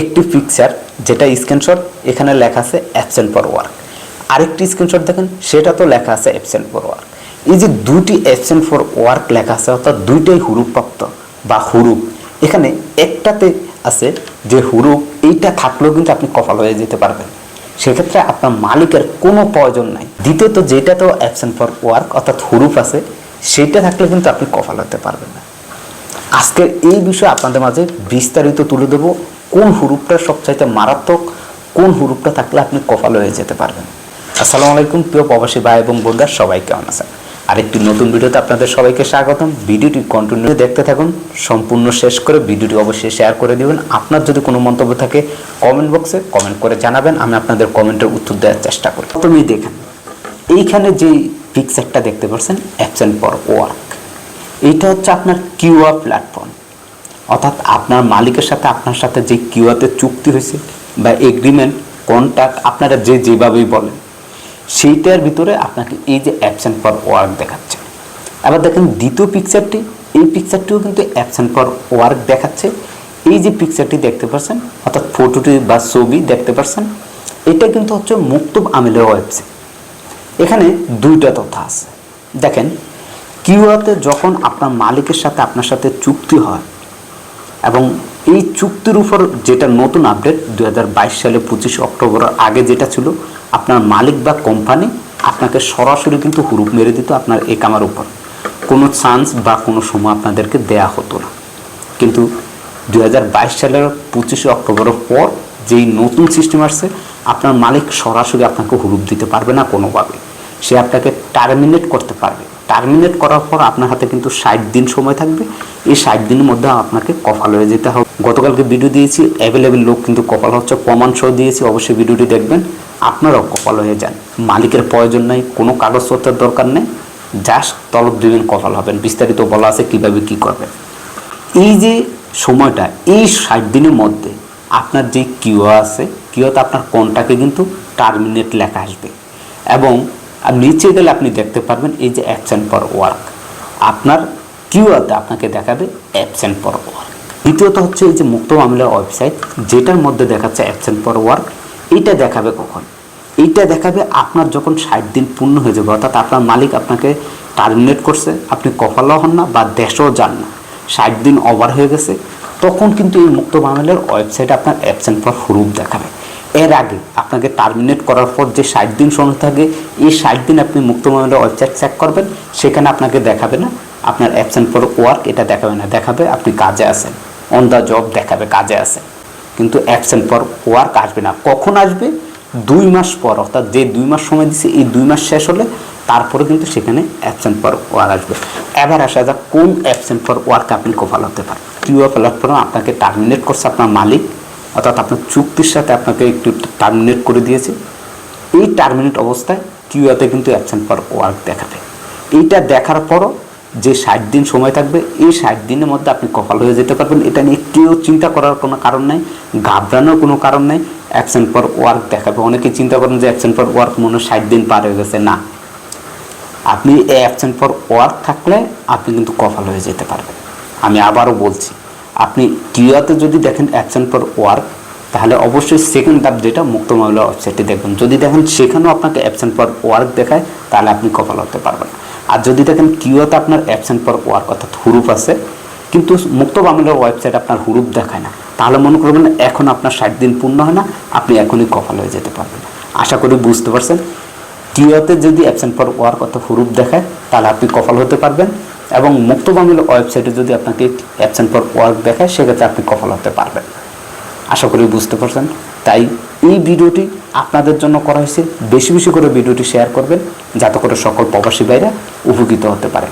একটি পিকচার যেটা স্ক্রিনশট এখানে লেখা আছে অ্যাবসেন্ট ফর ওয়ার্ক আরেকটি স্ক্রিনশট দেখেন সেটা তো লেখা আছে অ্যাবসেন্ট ফর ওয়ার্ক এই যে দুটি অ্যাবসেন্ট ফর ওয়ার্ক লেখা আছে, অর্থাৎ দুইটাই হুরুপ্রাপ্ত বা হুরুপ। এখানে একটাতে আছে যে হুরুপ, এইটা থাকলেও কিন্তু আপনি কপাল হয়ে যেতে পারবেন। সেক্ষেত্রে আপনার মালিকের কোনো প্রয়োজন নাই। দ্বিতীয়ত যেটা তো অ্যাবসেন্ট ফর ওয়ার্ক অর্থাৎ হুরুপ আছে, সেটা থাকলে কিন্তু আপনি কপাল হতে পারবেন না। আজকের এই বিষয়ে আপনাদের মাঝে বিস্তারিত তুলে দেবো কোন হুরুপটা সবচাইতে মারাত্মক, কোন হুরুপটা থাকলে আপনি কপাল হয়ে যেতে পারবেন। আসসালামু আলাইকুম, প্রিয় প্রবাসী ভাই এবং বোনরা, সবাই কেমন আছেন? আরেকটি নতুন ভিডিওতে আপনাদের সবাইকে স্বাগতম। ভিডিওটি কন্টিনিউ দেখতে থাকুন, সম্পূর্ণ শেষ করে ভিডিওটি অবশ্যই শেয়ার করে দিবেন। আপনার যদি কোনো মন্তব্য থাকে কমেন্ট বক্সে কমেন্ট করে জানাবেন, আমি আপনাদের কমেন্টের উত্তর দেওয়ার চেষ্টা করি প্রথমেই দেখেন, এইখানে যে পিকচারটা দেখতে পাচ্ছেন অ্যাবসেন্ট ফর ওয়ার্ক এইটা হচ্ছে আপনার কিউআর প্ল্যাটফর্ম অর্থাৎ আপনার মালিকের সাথে আপনার সাথে যে কিউআতে চুক্তি হয়েছে বা এগ্রিমেন্ট কন্ট্যাক্ট আপনারা যে যেভাবেই বলেন, সেইটার ভিতরে আপনাকে এই যে অ্যাবসেন্ট ফর ওয়ার্ক দেখাচ্ছে। আবার দেখেন দ্বিতীয় পিকচারটি এই পিকচারটিও কিন্তু অ্যাবসেন্ট ফর ওয়ার্ক দেখাচ্ছে। এই যে পিকচারটি দেখতে পাচ্ছেন অর্থাৎ ফটোটি বা ছবি দেখতে পাচ্ছেন এটা কিন্তু হচ্ছে মুক্তব আমিলের ওয়েবসাইট এখানে দুইটা তথ্য আছে। দেখেন, কিউআতে যখন আপনার মালিকের সাথে আপনার সাথে চুক্তি হয় এবং এই চুক্তির উপর যেটা নতুন আপডেট দু হাজার বাইশ সালে পঁচিশ অক্টোবর আগে যেটা ছিল, আপনার মালিক বা কোম্পানি আপনাকে সরাসরি কিন্তু হুরুপ মেরে দিত আপনার এই কামার উপর। কোনো চান্স বা কোনো সময় আপনাদেরকে দেয়া হতো না। কিন্তু দু হাজার বাইশ সালের পঁচিশে অক্টোবরের পর যেই নতুন সিস্টেম আসছে, আপনার মালিক সরাসরি আপনাকে হুরুপ দিতে পারবে না কোনোভাবে। সে আপনাকে টার্মিনেট করতে পারবে। টার্মিনেট করার পর আপনার হাতে কিন্তু ষাট দিন সময় থাকবে। এই ষাট দিনের মধ্যে আপনাকে কপাল হয়ে যেতে হবে। গতকালকে ভিডিও দিয়েছি অ্যাভেলেবেল লোক কিন্তু কপাল হচ্ছে প্রমাণ সহ দিয়েছি, অবশ্যই ভিডিওটি দেখবেন। আপনারাও কপাল হয়ে যান। মালিকের প্রয়োজন নেই, কোনো কাগজপত্রের দরকার নেই। জাস্ট তলব দিবেন কপাল হবেন। বিস্তারিত বলা আছে কীভাবে কি করবেন। এই যে সময়টা, এই ষাট দিনের মধ্যে আপনার যে কিউ আছে কিউতে আপনার কোনটাকে কিন্তু টার্মিনেট লেখা আসবে। এবং আর নিচে গেলে আপনি দেখতে পারবেন এই যে অ্যাবসেন্ট ফর ওয়ার্ক আপনার কিউআতে আপনাকে দেখাবে অ্যাবসেন্ট ফর ওয়ার্ক দ্বিতীয়ত হচ্ছে এই যে মুক্ত মামলার ওয়েবসাইট যেটার মধ্যে দেখাচ্ছে অ্যাবসেন্ট ফর ওয়ার্ক এইটা দেখাবে কখন? এইটা দেখাবে আপনার যখন ষাট দিন পূর্ণ হয়ে যাবে, অর্থাৎ আপনার মালিক আপনাকে টার্মিনেট করছে, আপনি কপালও হন না বা দেশও যান না। ষাট দিন ওভার হয়ে গেছে, তখন কিন্তু এই মুক্ত মামলার ওয়েবসাইটে আপনার অ্যাবসেন্ট ফর হুরুপ দেখাবে। এর আগে আপনাকে টার্মিনেট করার পর যে ষাট দিন সময় থাকে, এই ষাট দিন আপনি মুক্ত মামলার ওয়েবসাইট চেক করবেন, সেখানে আপনাকে দেখাবে না। আপনার অ্যাবসেন্ট ফর ওয়ার্ক এটা দেখাবে না। দেখাবে আপনি কাজে আছেন। অন দ্য জব দেখাবে কাজে আছেন। কিন্তু অ্যাবসেন্ট ফর ওয়ার্ক আসবে না। কখন আসবে? দুই মাস পর। অর্থাৎ যে দুই মাস সময় দিচ্ছে এই দুই মাস শেষ হলে তারপরে কিন্তু সেখানে অ্যাবসেন্ট ফর ওয়ার্ক আসবে। এবার আসা যাক কোন অ্যাবসেন্ট ফর ওয়ার্ক আপনি কপাল হতে পারেন কিউআর প্ল্যাটফর্ম আপনাকে টার্মিনেট করছে আপনার মালিক। অর্থাৎ আপনার চুক্তির সাথে আপনাকে একটু টার্মিনেট করে দিয়েছে। এই টার্মিনেট অবস্থায় কিউআতে কিন্তু অ্যাবসেন্ট ফর ওয়ার্ক দেখাবে। এইটা দেখার পরও যে ষাট দিন সময় থাকবে, এই ষাট দিনের মধ্যে আপনি কপাল হয়ে যেতে পারবেন। এটা নিয়ে কেউ চিন্তা করার কোনো কারণ নেই, ঘাবড়ানোর কোনো কারণ নেই। অ্যাবসেন্ট ফর ওয়ার্ক দেখাবে। অনেকে চিন্তা করেন যে অ্যাবসেন্ট ফর ওয়ার্ক মনে ষাট দিন পার হয়ে গেছে। না। আপনি অ্যাবসেন্ট ফর ওয়ার্ক থাকলে আপনি কিন্তু কপাল হয়ে যেতে পারবেন। আমি আবারও বলছি আপনি কিউআতে যদি দেখেন অ্যাবসেন্ট ফর ওয়ার্ক তাহলে অবশ্যই সেকেন্ড ধাপ যেটা মুক্ত মামলা ওয়েবসাইটটি দেখবেন। যদি দেখেন সেখানেও আপনাকে অ্যাবসেন্ট ফর ওয়ার্ক দেখায়, তাহলে আপনি কপাল হতে পারবেন। আর যদি দেখেন কিউআতে আপনার অ্যাবসেন্ট ফর ওয়ার্ক অর্থাৎ হুরুপ আছে, কিন্তু মুক্ত মামলার ওয়েবসাইট আপনার হুরুপ দেখায় না, তাহলে মনে করবেন এখন আপনার ষাট দিন পূর্ণ হয় না, আপনি এখনই কপাল হয়ে যেতে পারবেন। আশা করি বুঝতে পারছেন। কিওতে যদি অ্যাবসেন্ট ফর ওয়ার্ক অর্থাৎ হুরুপ দেখায়, তাহলে আপনি কপাল হতে পারবেন। এবং মুক্ত ওয়েবসাইটে যদি আপনাকে অ্যাবসেন্ট ফর ওয়ার্ক দেখায়, সেক্ষেত্রে আপনি কফল হতে পারবেন আশা করি বুঝতে পারছেন। তাই এই ভিডিওটি আপনাদের জন্য করা হয়েছে। বেশি বেশি করে ভিডিওটি শেয়ার করবেন, যাতে করে সকল প্রবাসী ভাইরা উপকৃত হতে পারে।